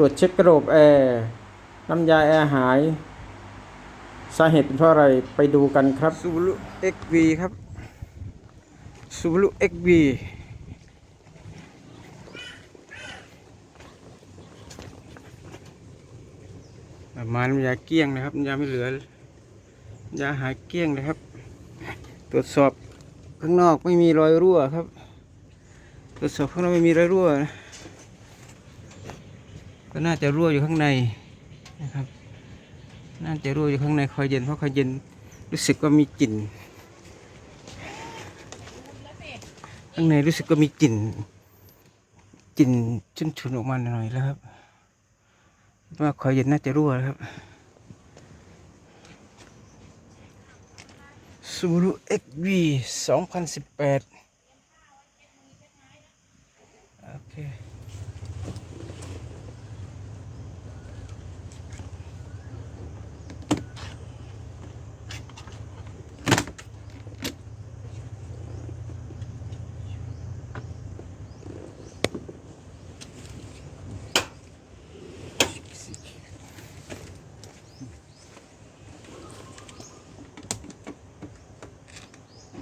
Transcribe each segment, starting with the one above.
ตรวจเช็คกระบบแอร์น้ำยาแอร์หาย สาเหตุเป็นเพราะอะไรไปดูกันครับซูบูรุ XV ครับซูรุ XV ประมาณน้ำยาเกี้ยงนะครับยาไม่เหลือยาหายเกี้ยงเลยครับ ตรวจสอบข้างนอกไม่มีรอยรั่วครับ ตรวจสอบข้างนอกไม่มีรอยรั่วนะ ก็น่าจะรั่วอยู่ข้างในนะครับ น่าจะรั่วอยู่ข้างในคอยเย็นเพราะคอยเย็นรู้สึกว่ามีกลิ่นข้างในรู้สึกว่ามีกลิ่นกลิ่นชุนๆออกมาหน่อยแล้วครับว่าคอยเย็นน่าจะรั่วแล้วครับ Subaru XV 2018โอเค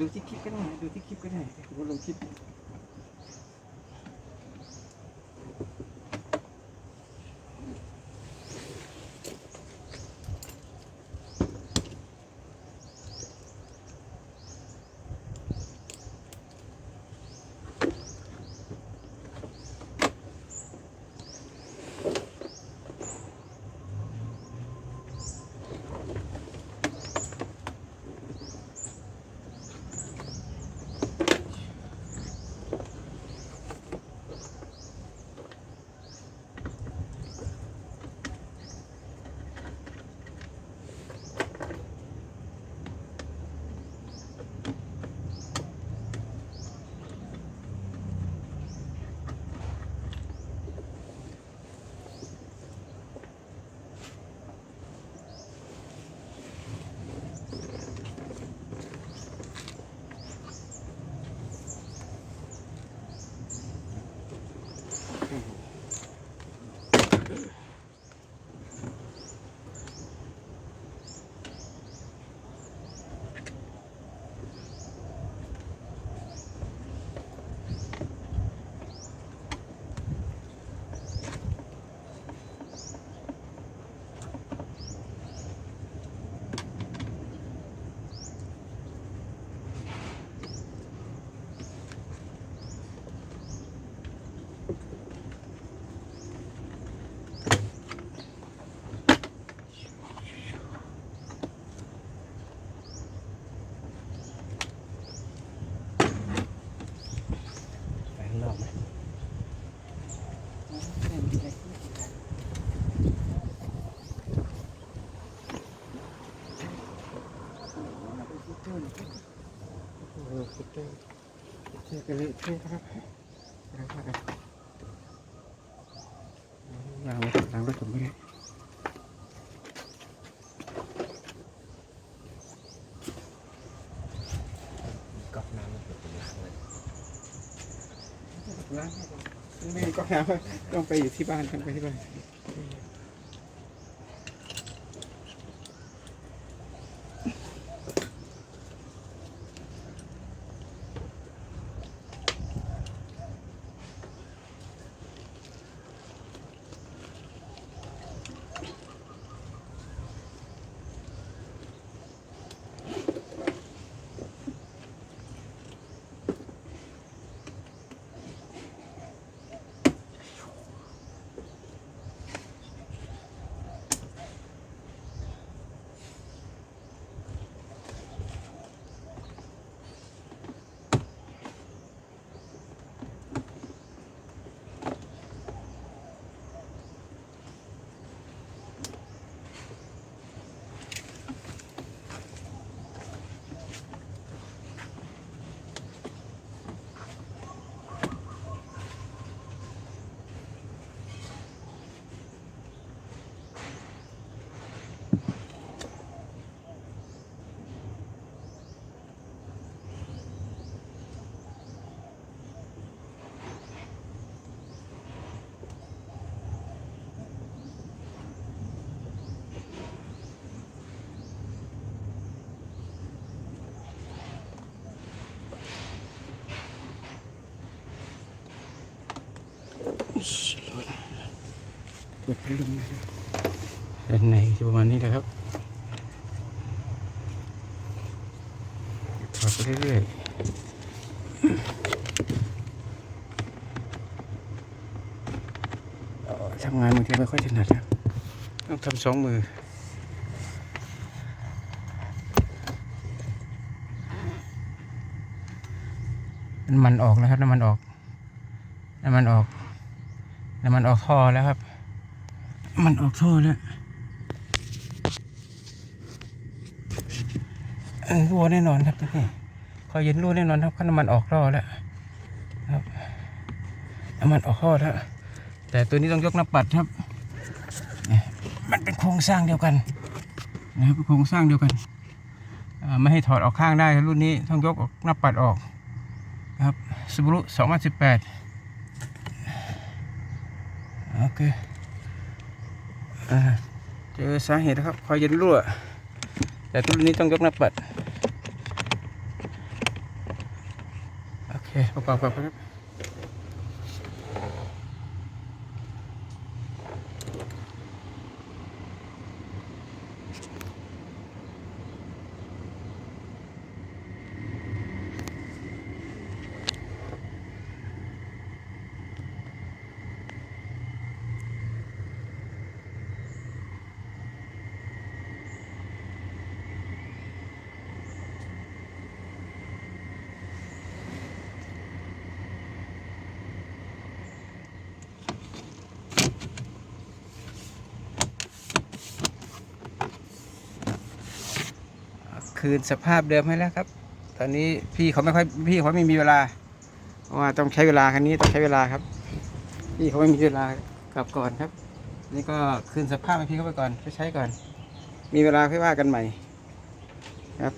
ดูที่คลิปก็ได้นะดูที่คลิปก็ได้ผมลงคลิป เออคุดเตอร์คุดเตอร์กันเต้ครับแล้วก็กันล้างรถล้างรถผมไม่ได้ก๊อกน้ำมันเปิดเป็นล้างเลยล้างไม่ก็น้ำต้องไปอยู่ที่บ้านต้องไปที่บ้าน เปิดพัดลมด้านในจะประมาณนี้นะครับถอดไปเรื่อยๆทำงานบางทีไม่ค่อยถนัดนะต้องทำสองมือน้ำมันออกแล้วครับน้ำมันออกน้ำมันออกน้ำมันออกท่อแล้วครับ มันออกท่อแล้วเออรั่วแน่นอนครับนี่คอยเย็นรั่วแน่นอนครับเพราะน้ำมันออกท่อแล้วครับน้ำมันออกท่อแล้วแต่ตัวนี้ต้องยกน้ำปัดครับมันเป็นโครงสร้างเดียวกันนะครับโครงสร้างเดียวกันไม่ให้ถอดออกข้างได้รุ่นนี้ต้องยกออกหน้าปัดออกครับซูบารุ2018 โอเค เจอสาเหตุครับคอยเย็นรั่ว แต่ตัวนี้ต้องยกหน้าปัด โอเคประกอบกับครับ คืนสภาพเดิมให้แล้วครับ ตอนนี้พี่เขาไม่ค่อยพี่เขาไม่มีเวลาเพราะว่าต้องใช้เวลาคันนี้ต้องใช้เวลาครับ พี่เขาไม่มีเวลากลับก่อนครับ นี่ก็คืนสภาพให้พี่เขาไปก่อนไปใช้ก่อน มีเวลาค่อยว่ากันใหม่ครับ